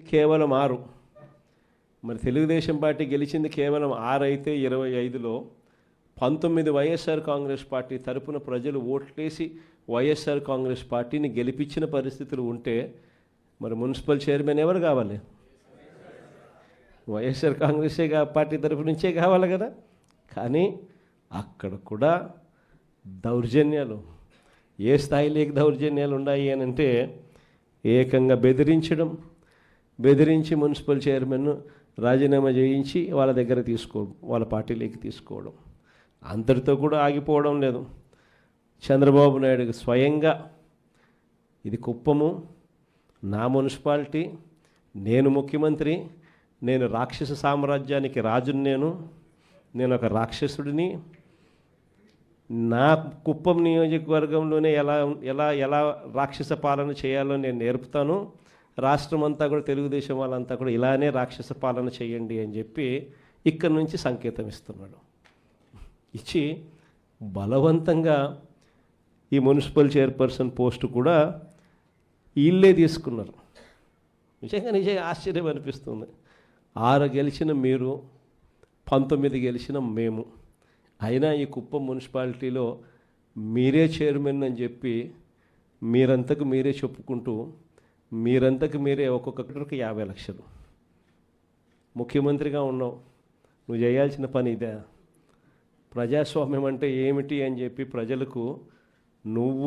కేవలం ఆరు. మరి తెలుగుదేశం పార్టీ గెలిచింది కేవలం ఆరు అయితే ఇరవై ఐదులో పంతొమ్మిది వైఎస్ఆర్ కాంగ్రెస్ పార్టీ తరపున ప్రజలు ఓట్లేసి వైఎస్ఆర్ కాంగ్రెస్ పార్టీని గెలిపించిన పరిస్థితులు ఉంటే మరి మున్సిపల్ చైర్మన్ ఎవరు కావాలి? వైఎస్ఆర్ కాంగ్రెసే కా- పార్టీ తరపు నుంచే కావాలి కదా. కానీ అక్కడ కూడా దౌర్జన్యాలు. ఏ స్థాయిలోకి దౌర్జన్యాలు ఉన్నాయి అని అంటే ఏకంగా బెదిరించడం బెదిరించి మున్సిపల్ చైర్మన్ రాజీనామా చేయించి వాళ్ళ దగ్గర తీసుకోవడం వాళ్ళ పార్టీలోకి తీసుకోవడం. అంతటితో కూడా ఆగిపోవడం లేదు. చంద్రబాబు నాయుడు స్వయంగా ఇది కుప్పము నా మున్సిపాలిటీ నేను ముఖ్యమంత్రి నేను రాక్షస సామ్రాజ్యానికి రాజుని నేను నేను ఒక రాక్షసుడిని. నా కుప్పం నియోజకవర్గంలోనే ఎలా ఎలా ఎలా రాక్షస పాలన చేయాలో నేను నేర్పుతాను. రాష్ట్రం అంతా కూడా తెలుగుదేశం వాళ్ళంతా కూడా ఇలానే రాక్షస పాలన చేయండి అని చెప్పి ఇక్కడి నుంచి సంకేతం ఇస్తున్నాడు. ఇచ్చి బలవంతంగా ఈ మున్సిపల్ చైర్పర్సన్ పోస్టు కూడా వీళ్ళే తీసుకున్నారు. నిజంగా నిజంగా ఆశ్చర్యం అనిపిస్తుంది. ఆరు గెలిచిన మీరు పంతొమ్మిది గెలిచిన మేము. అయినా ఈ కుప్పం మున్సిపాలిటీలో మీరే చైర్మన్ అని చెప్పి మీరంతకు మీరే చెప్పుకుంటూ మీరంతకు మీరే ఒక్కొక్కరికి యాభై లక్షలు. ముఖ్యమంత్రిగా ఉన్నావు. నువ్వు చేయాల్సిన పని ఇదే. ప్రజాస్వామ్యం అంటే ఏమిటి అని చెప్పి ప్రజలకు నువ్వు